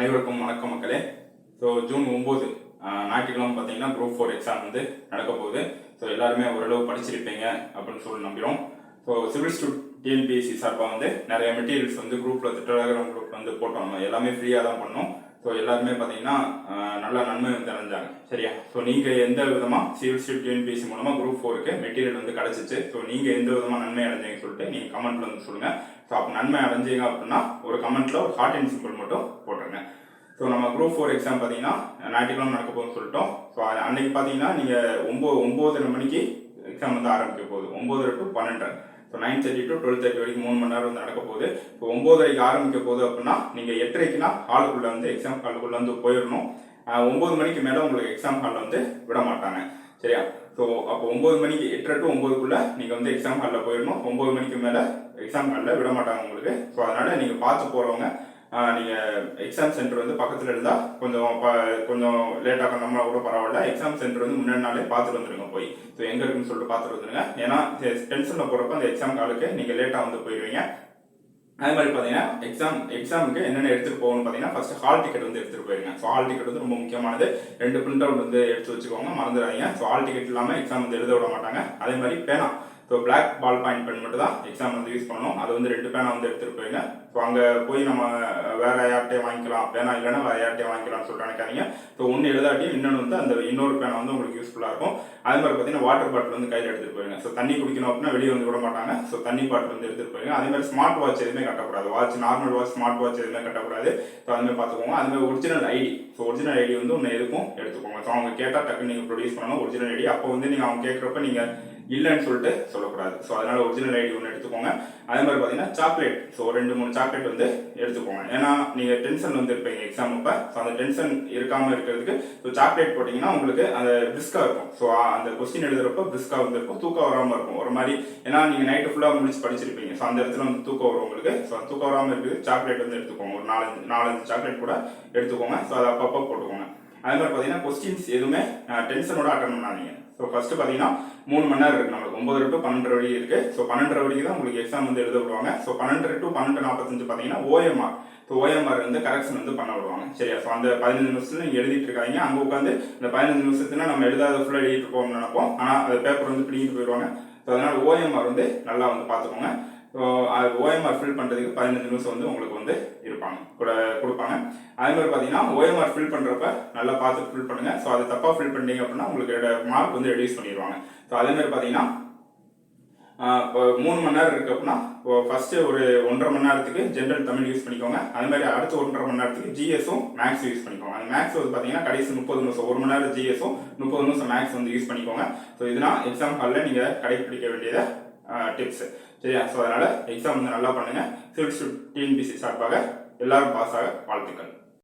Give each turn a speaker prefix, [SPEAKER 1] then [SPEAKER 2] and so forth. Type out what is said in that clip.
[SPEAKER 1] அனைவருக்கும் வணக்கம் மக்களே. ஸோ ஜூன் ஒம்பது ஞாயிற்றுக்கிழமை பார்த்தீங்கன்னா குரூப் ஃபோர் எக்ஸாம் வந்து நடக்க போகுது. ஸோ எல்லாருமே ஓரளவு படிச்சிருப்பீங்க அப்படின்னு சொல்லி நம்புகிறோம் ஸோ சிவில் ஸ்டூட் டிஎன்பிஎஸ்சி சார்பாக வந்து நிறைய மெட்டீரியல்ஸ் வந்து குரூப்பில் டெலகிராம் குரூப் வந்து போட்டோம். நம்ம எல்லாமே ஃப்ரீயாக தான் பண்ணோம். ஸோ எல்லாருமே பார்த்தீங்கன்னா நல்ல நன்மை வந்து அடைஞ்சாங்க. சரியா? ஸோ நீங்கள் எந்த விதமாக சிவில் ஸ்டூட் டிஎன்பிஎஸ்சி மூலமாக குரூப் ஃபோருக்கு மெட்டீரியல் வந்து கிடச்சிச்சு? ஸோ நீங்கள் எந்த விதமாக நன்மை அடைஞ்சீங்கன்னு சொல்லிட்டு நீங்கள் கமெண்ட்டில் வந்து சொல்லுங்கள் ஸோ அப்போ நன்மை அடைஞ்சீங்க அப்படின்னா ஒரு கமெண்ட்டில் ஒரு ஹார்ட் அண்ட் சிம்பிள் மட்டும் போட்டுருங்க ஸோ நம்ம குரூப் ஃபோர் எக்ஸாம் பார்த்தீங்கன்னா ஞாயிற்றுக்கிழமை நடக்க போகுதுன்னு சொல்லிட்டோம். ஸோ அன்னைக்கு பார்த்தீங்கன்னா நீங்கள் ஒம்பது ஒம்போதரை மணிக்கு எக்ஸாம் வந்து ஆரம்பிக்க போகுது. ஒம்போதரை டு பன்னெண்டரை. So nine thirty to twelve thirty வரைக்கும் மூணு மணி நேரம் வந்து நடக்க போகுது. இப்போ ஒம்போதரைக்கு ஆரம்பிக்க போகுது அப்படின்னா நீங்கள் எட்டரைக்குனா ஹாலுக்குள்ளே வந்து எக்ஸாம் ஹாலுக்குள்ளே வந்து போயிடணும். ஒம்பது மணிக்கு மேலே உங்களுக்கு எக்ஸாம் ஹாலில் வந்து விட மாட்டாங்க. சரியா? ஸோ அப்போ ஒம்பது மணிக்கு எட்டரை டு ஒம்பதுக்குள்ளே நீங்கள் வந்து எக்ஸாம் ஹாலில் போயிடணும். ஒம்பது மணிக்கு மேலே எக்ஸாம் ஹாலில் விட மாட்டாங்க உங்களுக்கு. ஸோ அதனால் நீங்கள் பார்த்து போகிறவங்க நீங்கள் எக்ஸாம் சென்டர் வந்து பக்கத்தில் இருந்தால் கொஞ்சம் ப- கொஞ்சம் லேட்டாக பண்ணோம்னா கூட பரவாயில்ல. எக்ஸாம் சென்டர் வந்து முன்னாடி நாளே பார்த்துட்டு வந்துருங்க போய். ஸோ எங்கே இருக்குன்னு சொல்லிட்டு பார்த்துட்டு வந்துருங்க. ஏன்னா டென்ஷனில் போகிறப்ப அந்த எக்ஸாம் காலுக்கு நீங்கள் லேட்டாக வந்து போயிடுவீங்க அதே மாதிரி பார்த்தீங்கன்னா எக்ஸாம் எக்ஸாமுக்கு என்னென்ன எடுத்துகிட்டு போகணும்னு பார்த்தீங்கன்னா ஃபஸ்ட்டு ஹால் டிக்கெட் வந்து எடுத்துகிட்டு போயிருங்க. ஸோ ஹால் டிக்கெட் வந்து ரொம்ப முக்கியமானது. ரெண்டு பிரிண்ட் அவுட் வந்து எடுத்து வச்சுக்கோங்க மறந்துடாதீங்க. ஸோ ஹால் டிக்கெட் இல்லாமல் எக்ஸாம் வந்து எழுத விட மாட்டாங்க. அதே மாதிரி பேனா. So black ball point pen மட்டும் தான் எக்ஸாம் வந்து யூஸ் பண்ணணும். அது வந்து ரெண்டு பேனா வந்து எடுத்துகிட்டு போயிருங்க ஸோ அங்கே போய் நம்ம வேற யார்கிட்டயும் வாங்கிக்கலாம். பேனா இல்லைன்னா வேற யார்கிட்டயும் வாங்கிக்கலாம்னு சொல்லிட்டு நினைக்காதீங்க ஸோ ஒன்று எழுதாட்டியும் இன்னொன்று வந்து அந்த இன்னொரு பேனா வந்து உங்களுக்கு யூஸ்ஃபுல்லாக இருக்கும். அதே மாதிரி பார்த்தீங்கன்னா வாட்டர் பாட்டில் வந்து கையில் எடுத்துகிட்டு போயிருங்க ஸோ தண்ணி குடிக்கணும் அப்படின்னா வெளியே வந்து விட மாட்டாங்க. ஸோ தண்ணி பாட்டில் வந்து எடுத்துகிட்டு போயிருங்க அதே மாதிரி ஸ்மார்ட் வாட்ச் எதுவுமே கட்டக்கூடாது. Watch normal watch smart watch எதுவுமே கட்டக்கூடாது. ஸோ அதுமாதிரி பார்த்துக்கோங்க. அதுமாதிரி original ID so original ID வந்து ஒன்று எதுக்கும் எடுத்துக்கோங்க. ஸோ அவங்க கேட்டால் டக்குன்னு நீங்கள் ப்ரொடியூஸ் பண்ணணும். ஒரிஜினல் ஐடி அப்போ வந்து நீங்கள் அவங்க கேட்குறப்ப நீங்கள் இல்லைன்னு சொல்லிட்டு சொல்லக்கூடாது. ஸோ அதனால ஒரிஜினல் ஐடி ஒன்று எடுத்துக்கோங்க. அதே மாதிரி பார்த்தீங்கன்னா சாக்லேட் ஸோ ரெண்டு மூணு சாக்லேட் வந்து எடுத்துக்கோங்க. ஏன்னா நீங்கள் டென்ஷன் வந்து இருப்பீங்க எக்ஸாம் அப்போ. ஸோ அந்த டென்ஷன் இருக்காமல் இருக்கிறதுக்கு ஸோ சாக்லேட் போட்டிங்கன்னா உங்களுக்கு அந்த பிரிஸ்காக இருக்கும். ஸோ அந்த கொஸ்டின் எழுதுறப்போ பிரிஸ்காக வந்து இருக்கும். தூக்கம் வராமல் இருக்கும். ஒரு மாதிரி ஏன்னா நீங்கள் நைட்டு ஃபுல்லாக முடிச்சு படிச்சிருப்பீங்க. ஸோ அந்த இடத்துல வந்து தூக்கம் வரும் உங்களுக்கு. ஸோ தூக்கம் வராமல் இருக்குது. சாக்லேட் வந்து எடுத்துக்கோங்க. ஒரு நாலஞ்சு நாலஞ்சு சாக்லேட் கூட எடுத்துக்கோங்க. ஸோ அதை அப்பப்போ போட்டுக்கோங்க. அதே மாதிரி பார்த்தீங்கன்னா கொஸ்டின்ஸ் எதுவுமே டென்ஷனோட அட்டன் பண்ணாதீங்க. ஸோ ஃபர்ஸ்ட் பார்த்தீங்கன்னா மூணு மணி நேரம் இருக்கு நம்மளுக்கு. ஒன்பது டு பன்னெண்டரை வழி இருக்கு. ஸோ பன்னெண்டரை வழிக்கு தான் உங்களுக்கு எக்ஸாம் வந்து எழுத விடுவாங்க. ஸோ பன்னெண்டு டு பன்னெண்டு நாற்பத்தஞ்சு பார்த்தீங்கன்னா ஓஎம்ஆர் ஸோ ஓஎம்ஆர் வந்து கரெக்ஷன் வந்து பண்ண விடுவாங்க. சரியா? ஸோ அந்த பதினஞ்சு நிமிஷத்துல நீங்கள் எழுதிட்டு இருக்காங்க அங்கே உட்காந்து இந்த பதினஞ்சு நிமிஷத்துல நம்ம எழுதாத ஃபுல்லாக எழுதிட்டு இருக்கோம்னு நினைப்போம். ஆனால் அந்த பேப்பர் வந்து பிடிங்கிட்டு போயிடுவாங்க. ஸோ அதனால ஓஎம்ஆர் வந்து நல்லா வந்து பார்த்துக்கோங்க ஸோ அது ஓஎம்ஆர் ஃபில் பண்ணுறதுக்கு பதினஞ்சு நிமிஷம் வந்து உங்களுக்கு வந்து இருப்பாங்க. கூட கொடுப்பாங்க. அதே மாதிரி பார்த்தீங்கன்னா ஓஎம்ஆர் ஃபில் பண்ணுறப்ப நல்லா பார்த்து ஃபில் பண்ணுங்கள் ஸோ அது தப்பாக ஃபில் பண்ணீங்க அப்படின்னா உங்களுக்கு மார்க் வந்து ரெடியூஸ் பண்ணிடுவாங்க. ஸோ அதே மாதிரி பார்த்தீங்கன்னா இப்போ மூணு மணி நேரம் இருக்கு அப்படின்னா இப்போ ஃபர்ஸ்ட் ஒரு ஒன்றரை மணி நேரத்துக்கு ஜென்ரல் தமிழ் யூஸ் பண்ணிக்கோங்க. அதே மாதிரி அடுத்த ஒன்றரை மணி நேரத்துக்கு ஜிஎஸும் மேக்ஸ் யூஸ் பண்ணிக்கோங்க. அந்த மேக்ஸ் வந்து பார்த்தீங்கன்னா கடைசி முப்பது நிமிஷம் ஒரு மணி நேரம் ஜிஎஸும் முப்பது நிமிஷம் மேக்ஸ் வந்து யூஸ் பண்ணிக்கோங்க. ஸோ இதெல்லாம் எக்ஸாம் ஹாலில் நீங்கள் கடைபிடிக்க வேண்டியதை டிப்ஸ் சரியா? ஸோ அதனால் எக்ஸாம் வந்து நல்லா பண்ணுங்கள் சிவில் டிஎன்பிசி சார்பாக எல்லாரும் பாஸ் ஆக வாழ்த்துக்கள்.